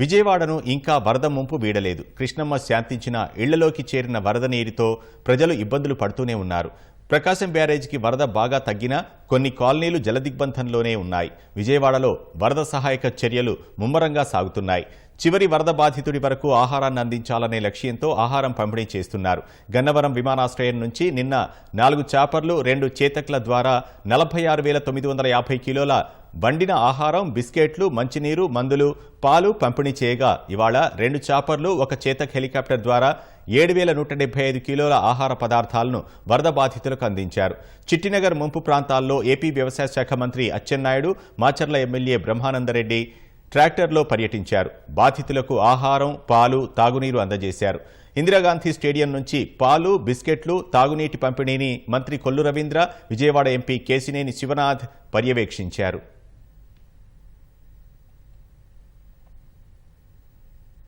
విజయవాడను ఇంకా వరద ముంపు వీడలేదు. కృష్ణమ్మ శాంతించిన ఇళ్ళలోకి చేరిన వరద నీరుతో ప్రజలు ఇబ్బందులు పడుతూనే ఉన్నారు. ప్రకాశం బ్యారేజీకి వరద బాగా తగ్గినా కొన్ని కాలనీలు జలదిగ్బంధంలోనే ఉన్నాయి. విజయవాడలో వరద సహాయక చర్యలు ముమ్మరంగా సాగుతున్నాయి. చివరి వరద బాధితుడి వరకు ఆహారాన్ని అందించాలనే లక్ష్యంతో ఆహారం పంపిణీ చేస్తున్నారు. గన్నవరం విమానాశ్రయం నుంచి నిన్న నాలుగు చాపర్లు రెండు చేతక్ల ద్వారా నలభై ఆరు వేల తొమ్మిది వందల యాభై కిలోల వండిన ఆహారం బిస్కెట్లు మంచినీరు మందులు పాలు పంపిణీ చేయగా ఇవాళ రెండు చాపర్లు ఒక చేతక్ హెలికాప్టర్ ద్వారా ఏడు వేల నూట డెబ్బై ఐదు కిలోల ఆహార పదార్థాలను వరద బాధితులకు అందించారు. చిట్టినగర్ ముంపు ప్రాంతాల్లో ఏపీ వ్యవసాయ శాఖ మంత్రి అచ్చెన్నాయుడు మాచర్ల ఎమ్మెల్యే బ్రహ్మానందరెడ్డి ట్రాక్టర్లో పర్యటించారు. బాధితులకు ఆహారం పాలు తాగునీరు అందజేశారు. ఇందిరాగాంధీ స్టేడియం నుంచి పాలు బిస్కెట్లు తాగునీటి పంపిణీని మంత్రి కొల్లు రవీంద్ర విజయవాడ ఎంపీ కేసినేని శివనాథ్ పర్యవేక్షించారు.